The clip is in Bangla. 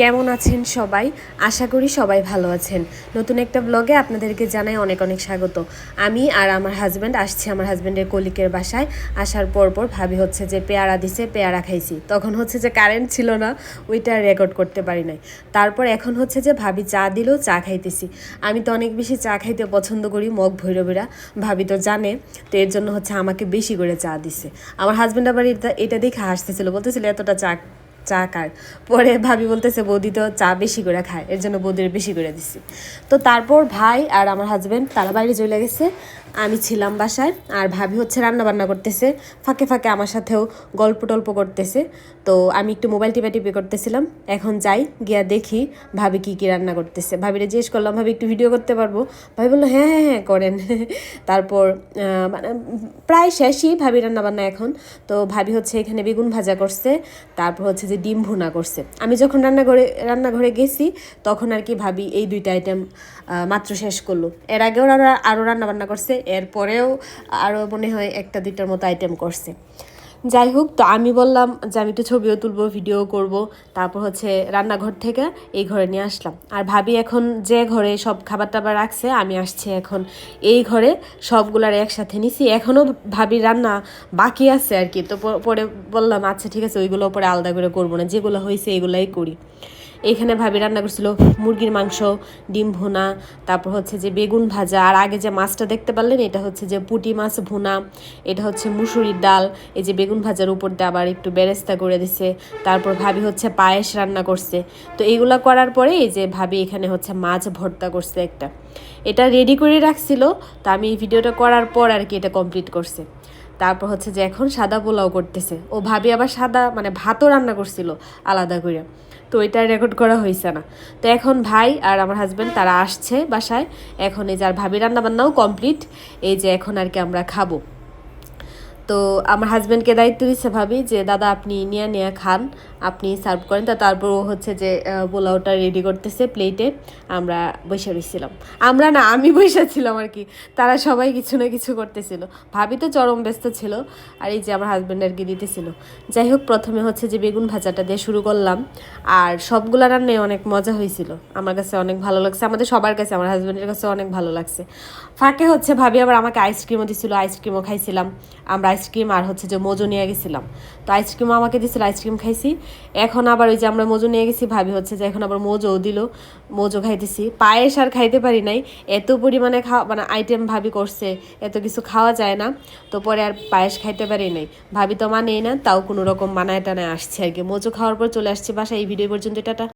কেমন আছেন সবাই? আশা করি সবাই ভালো আছেন। নতুন একটা ব্লগে আপনাদেরকে জানাই অনেক অনেক স্বাগত। আমি আর আমার হাজব্যান্ড আসছি আমার হাজব্যান্ডের কলিকের বাসায়। আসার পর পর ভাবি হচ্ছে যে পেয়ারা দিছে, পেয়ারা খাইছি। তখন হচ্ছে যে কারেন্ট ছিল না, ওইটা রেকর্ড করতে পারি নাই। তারপর এখন হচ্ছে যে ভাবি চা দিলেও চা খাইতেছি। আমি তো অনেক বেশি চা খাইতে পছন্দ করি, মগ ভৈরবীরা। ভাবি তো জানে, তো এর জন্য হচ্ছে আমাকে বেশি করে চা দিছে। আমার হাজব্যান্ড আবার এটা এটা দেখে হাসতেছিল, বলতেছিল, এতটা চা চা কার। পরে ভাবি বলতেছে, বৌদি তো চা বেশি করে খায়, এর জন্য বৌদির বেশি করে দিছি। তো তারপর ভাই আর আমার হাজব্যান্ড তারা বাইরে চলে গেছে। আমি ছিলাম বাসায়, আর ভাবি হচ্ছে রান্না বান্না করতেছে। ফাঁকে ফাঁকে আমার সাথেও গল্প টল্প করতেছে। তো আমি একটু মোবাইল টিপা টিপি করতেছিলাম। এখন যাই, গিয়া দেখি ভাবি কি কি রান্না করতেছে। ভাবিরে জিজ্ঞেস করলাম, ভাবি, একটু ভিডিও করতে পারব? ভাবি বলল হ্যাঁ হ্যাঁ হ্যাঁ করেন। তারপর মানে প্রায় শেষই ভাবি রান্না বান্না এখন। তো ভাবি হচ্ছে এখানে বেগুন ভাজা করছে। তারপর হচ্ছে যে ডিম ভুনা করছে। আমি যখন রান্নাঘরে রান্নাঘরে গেছি, তখন আর কি ভাবি এই দুইটা আইটেম মাত্র শেষ করল। এর আগেও আরও রান্না বান্না করছে, এরপরেও আরও মনে হয় একটা দুইটার মতো আইটেম করছে। যাই হোক, তো আমি বললাম যে আমি একটু ছবিও তুলবো, ভিডিও করব। তারপর হচ্ছে রান্নাঘর থেকে এই ঘরে নিয়ে আসলাম। আর ভাবি এখন যে ঘরে সব খাবার টাবার রাখছে, আমি আসছি এখন এই ঘরে। সবগুলার একসাথে নিছি। এখনও ভাবি রান্না বাকি আছে আর কি। তো পরে বললাম আচ্ছা ঠিক আছে, ওইগুলো পরে আলাদা করে করব না। যেগুলো হয়েছে এগুলাই করি। এখানে ভাবি রান্না করছিল মুরগির মাংস, ডিম ভুনা, তারপর হচ্ছে যে বেগুন ভাজা, আর আগে যে মাছটা দেখতে পারলেন, এটা হচ্ছে যে পুঁটি মাছ ভুনা, এটা হচ্ছে মুসুরির ডাল, এই যে বেগুন ভাজার উপর দিয়ে আবার একটু বেরেস্তা করে দিছে, তারপর ভাবি হচ্ছে পায়েস রান্না করছে। তো এইগুলা করার পরে এই যে ভাবি এখানে হচ্ছে মাছ ভর্তা করছে একটা। এটা রেডি করে রাখছিল, তা আমি এই ভিডিওটা করার পর আর কি এটা কমপ্লিট করছে। তারপর হচ্ছে যে এখন সাদা পোলাও করতেছে। ও ভাবি আবার সাদা মানে ভাতও রান্না করছিল আলাদা করে। তো এটা রেকর্ড করা হয়েছে না। তো এখন ভাই আর আমার হাজব্যান্ড তারা আসছে বাসায়। এখন এই যে আর ভাবি রান্নাবান্নাও কমপ্লিট এই যে এখন আর কি আমরা খাব। তো আমার হাজব্যান্ডকে দায়িত্ব দিচ্ছে ভাবি যে, দাদা, আপনি নিয়ে নিয়ে খান, আপনি সার্ভ করেন। তা তারপর ও হচ্ছে যে পোলাওটা রেডি করতেছে প্লেটে আমরা বসে রয়েছিলাম আমরা না, আমি বসে ছিলাম আর কি। তারা সবাই কিছু না কিছু করতেছিল। ভাবি তো চরম ব্যস্ত ছিল আর এই যে আমার হাজব্যান্ড আর কি দিতেছিল। যাই হোক, প্রথমে হচ্ছে যে বেগুন ভাজাটা দিয়ে শুরু করলাম। আর সবগুলা রান্নায় অনেক মজা হয়েছিল। আমার কাছে অনেক ভালো লাগছে। আমাদের সবার কাছে, আমার হাজব্যান্ডের কাছে অনেক ভালো লাগছে। ফাঁকে হচ্ছে ভাবি আবার আমাকে আইসক্রিমও দিছিল। আইসক্রিমও খাইছিলাম। আমরা আইসক্রিম আর হচ্ছে যে মজু নিয়ে গেছিলাম। তো আইসক্রিম আমাকে দিছিল, আইসক্রিম খাইছি। এখন আবার ওই যে আমরা মজু নিয়ে গেছি, ভাবি হচ্ছে যে এখন আবার মজুও দিল, মজু খাইতেছি। পায়েস আর খাইতে পারি নাই, এত পরিমাণে খাওয়া মানে আইটেম ভাবি করছে, এত কিছু খাওয়া যায় না, তো পরে আর পায়েস খাইতে পারি নাই। ভাবি তো মানেই না, তাও কোনো রকম মানায় টানায় আসছে আর কি। মজু খাওয়ার পর চলে আসছি বাসায়, এই ভিডিও পর্যন্ত টাটা।